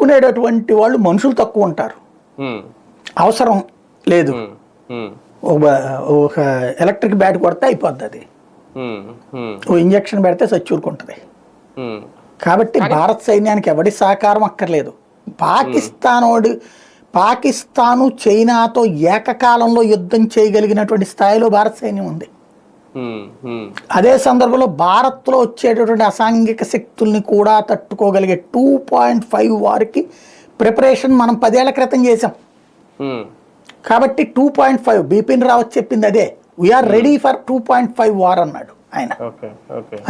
అడ్డుకునేటటువంటి వాళ్ళు మనుషులు తక్కువ ఉంటారు. అవసరం లేదు. ఒక ఎలక్ట్రిక్ బ్యాట్ కొడితే అయిపోద్ది అది. ఓ ఇంజక్షన్ పెడితే సచ్చూరుకుంటుంది. కాబట్టి భారత సైన్యానికి ఎవడి సహకారం అక్కర్లేదు. పాకిస్తాన్ వాడు పాకిస్తాను చైనాతో ఏకకాలంలో యుద్ధం చేయగలిగినటువంటి స్థాయిలో భారత సైన్యం ఉంది. అదే సందర్భంలో భారత్లో వచ్చేటటువంటి అసాంఘిక శక్తుల్ని కూడా తట్టుకోగలిగే టూ పాయింట్ ఫైవ్ వారికి ప్రిపరేషన్ మనం పదేళ్ళ క్రితం చేసాం కాబట్టి two point five Bipin Rawat చెప్పింది అదే. We're ready for two point five war అన్నాడు ఆయన.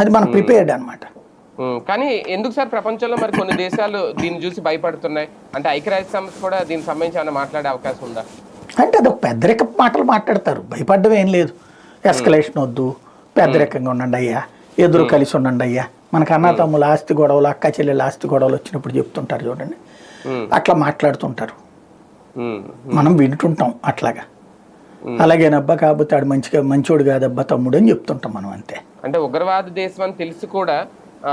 అది మనం ప్రిపేర్డ్ అనమాట కానీ ఎందుకు సార్ ప్రపంచంలో మరి కొన్ని దేశాలు దీన్ని చూసి భయపడుతున్నాయి? అంటే ఐక్యరాజ్య సంస్థ కూడా దీనికి సంబంధించి ఏమైనా మాట్లాడే అవకాశం ఉందా? అంటే అదొక పెద్దరిక మాటలు మాట్లాడతారు. భయపడ్డం ఏం లేదు. ఎస్కలేషన్ వద్దు పెద్దరికంగా ఉండండి అయ్యా. ఎదురు కలిసి ఉండండి అయ్యా. మనకు అన్న తమ్ముల ఆస్తి గొడవలు అక్క చెల్లెల ఆస్తి గొడవలు వచ్చినప్పుడు చెప్తుంటారు చూడండి. అట్లా మాట్లాడుతుంటారు. మనం వింటుంటాం అట్లాగా. అలాగేనబ్బా కాకపోతే ఆడు మంచిగా మంచోడు కాదబ్బా తమ్ముడు అని చెప్తుంటాం మనం అంతే. అంటే ఉగ్రవాద దేశం అని తెలిసి కూడా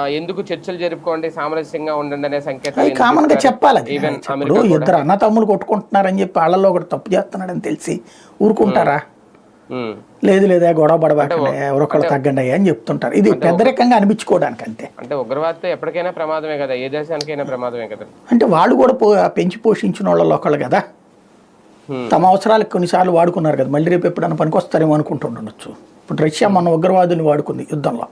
ఎందుకు చర్చలు జరుపుకోండి సామరస్యంగా ఉండండి అనే అది సంకేతాలు కామన్గా చెప్పాలి ఇద్దరు అన్న తమ్ముడు కొట్టుకుంటున్నారని చెప్పి వాళ్ళలో ఒకటి తప్పు చేస్తున్నాడని తెలిసి ఊరుకుంటారా? లేదు లేదా గొడవ పడబాకండి ఎవరొకళ్ళు తగ్గండి అని చెప్తుంటారు. ఇది పెద్దరికంగా అనిపించుకోవడానికి అంతే. అంటే ఉగ్రవాదతో ఎప్పటికైనా ప్రమాదమే కదా ఏ దేశానికైనా ప్రమాదమే కదా. అంటే వాళ్ళు కూడా పెంచి పోషించిన వాళ్ళలో ఒకళ్ళు కదా. తమ అవసరాలకు కొన్నిసార్లు వాడుకున్నారు కదా మళ్ళీ రేపు ఎప్పుడైనా పనికొస్తారేమో అనుకుంటుండొచ్చు ఇప్పుడు రష్యా మన ఉగ్రవాదుని వాడుకుంది యుద్ధంలో.